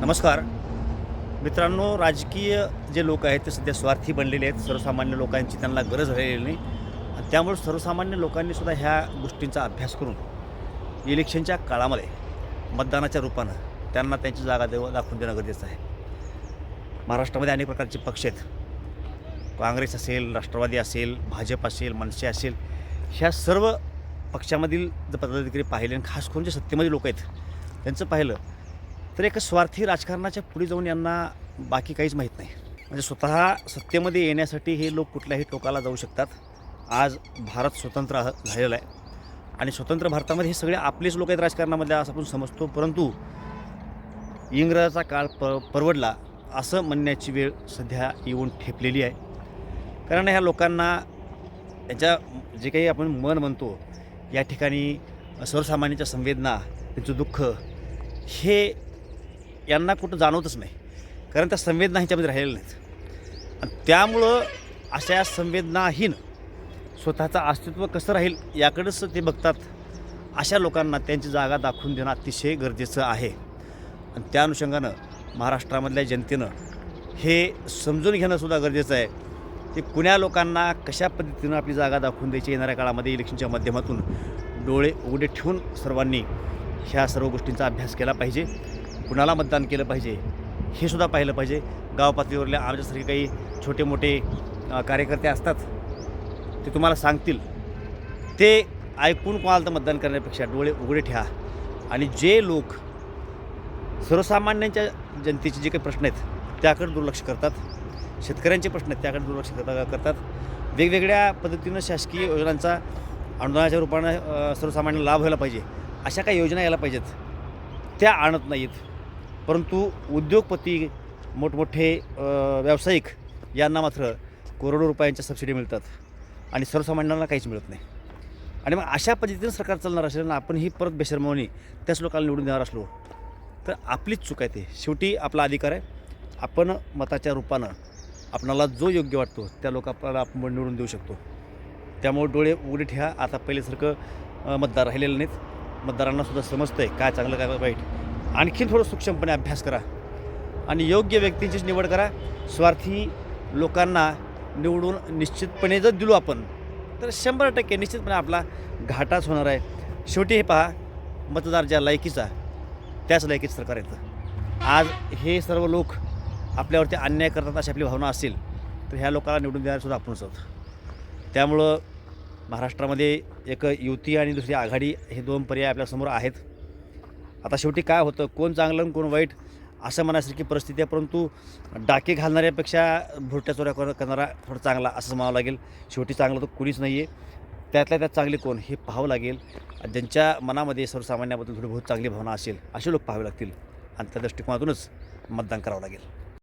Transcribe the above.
नमस्कार. मित्रांनो राजकीय जे लोक आहेत ते सध्या स्वार्थी बनलेले आहेत. सर्वसामान्य लोकांची त्यांना गरज राहिलेली नाही. आणि त्यामुळे सर्वसामान्य लोकांनी सुद्धा ह्या गोष्टींचा अभ्यास करून इलेक्शनच्या काळामध्ये मतदानाच्या रूपानं त्यांना त्यांची जागा देव दाखवून देणं गरजेचं आहे. महाराष्ट्रामध्ये अनेक प्रकारचे पक्ष आहेत. काँग्रेस असेल राष्ट्रवादी असेल भाजप असेल मनसे असेल ह्या सर्व पक्षामधील जर पदाधिकारी पाहिले आणि खास करून जे सत्तेमध्ये लोक आहेत त्यांचं पाहिलं तर एक स्वार्थी राजकारणाच्या पुढे जाऊन यांना बाकी काहीच माहीत नाही. म्हणजे स्वतः सत्तेमध्ये येण्यासाठी हे लोक कुठल्याही टोकाला जाऊ शकतात. आज भारत स्वतंत्र झालेला आहे. आणि स्वतंत्र भारतामध्ये हे सगळे आपलेच लोक आहेत राजकारणामध्ये असं आपण समजतो. परंतु इंग्रजाचा काळ प परवडला असं म्हणण्याची वेळ सध्या येऊन ठेपलेली आहे. कारण ह्या लोकांना याच्या जे काही आपण मन म्हणतो या ठिकाणी सर्वसामान्यांच्या संवेदना त्यांचं दुःख हे यांना कुठं जाणवतच नाही. कारण त्या संवेदना ह्याच्यामध्ये राहिलेल्या नाहीत. आणि त्यामुळं अशा या संवेदनाहीन स्वतःचं अस्तित्व कसं राहील याकडेच ते बघतात. अशा लोकांना त्यांची जागा दाखवून देणं अतिशय गरजेचं आहे. आणि त्या अनुषंगानं महाराष्ट्रामधल्या जनतेनं हे समजून घेणंसुद्धा गरजेचं आहे की कुण्या लोकांना कशा पद्धतीनं आपली जागा दाखवून द्यायची येणाऱ्या काळामध्ये इलेक्शनच्या माध्यमातून डोळे उघडे ठेवून सर्वांनी ह्या सर्व गोष्टींचा अभ्यास केला पाहिजे. कुणाला मतदान केलं पाहिजे हे सुद्धा पाहिलं पाहिजे. गाव पातळीवरल्या आमच्यासारखे काही छोटे मोठे कार्यकर्ते असतात ते तुम्हाला सांगतील. ते ऐकून कोणाला तर मतदान करण्यापेक्षा डोळे उघडे ठेवा. आणि जे लोक सर्वसामान्यांच्या जनतेचे जे काही प्रश्न आहेत त्याकडे दुर्लक्ष करतात. शेतकऱ्यांचे प्रश्न आहेत त्याकडे दुर्लक्ष करता करतात. वेगवेगळ्या पद्धतीनं शासकीय योजनांचा अनुदानाच्या रूपानं सर्वसामान्य लाभ व्हायला पाहिजे. अशा काही योजना यायला पाहिजेत. त्या आणत नाहीत. परंतु उद्योगपती मोठमोठे व्यावसायिक यांना मात्र करोडो रुपयांच्या सबसिडी मिळतात आणि सर्वसामान्यांना काहीच मिळत नाही. आणि मग अशा पद्धतीनं सरकार चालणार असेल आणि आपणही परत बेशरमावणी त्याच लोकांना निवडून देणार असलो तर आपलीच चूक आहे ते. शेवटी आपला अधिकार आहे. आपण मताच्या रूपानं आपणाला जो योग्य वाटतो त्या लोक आपल्याला आपण निवडून देऊ शकतो. त्यामुळे डोळे उघडे ठेवा. आता पहिल्यासारखं मतदार राहिलेले नाहीत. मतदारांनासुद्धा समजतं आहे काय चांगलं काय वाईट. आणखीन थोडं सूक्ष्मपणे अभ्यास करा आणि योग्य व्यक्तींचीच निवड करा. स्वार्थी लोकांना निवडून निश्चितपणे जर दिलो आपण तर शंभर टक्के निश्चितपणे आपला घाटाच होणार आहे. शेवटी हे पहा मतदार ज्या लायकीचा त्याच लायकीत सरकार येतं आज हे सर्व लोक आपल्यावरती अन्याय करतात अशी आपली भावना असेल तर ह्या लोकांना निवडून देणारसुद्धा आपणच आहोत. त्यामुळं महाराष्ट्रामध्ये एक युती आणि दुसरी आघाडी हे दोन पर्याय आपल्यासमोर आहेत. आता शेवटी काय होतं? कोण चांगलं आणि कोण वाईट? असं म्हणायसारखी परिस्थिती आहे परंतु डाके घालणाऱ्यापेक्षा भुरट्या चोऱ्या कर करणारा थोडं चांगला असं म्हणावं लागेल. शेवटी चांगलं तर कुणीच नाही आहे त्यातल्या त्यात चांगले कोण हे पाहावं लागेल. ज्यांच्या मनामध्ये सर्वसामान्याबद्दल थोडी बहुत चांगली भावना असेल असे लोक पाहावे लागतील. आणि त्या दृष्टिकोनातूनच मतदान करावं लागेल.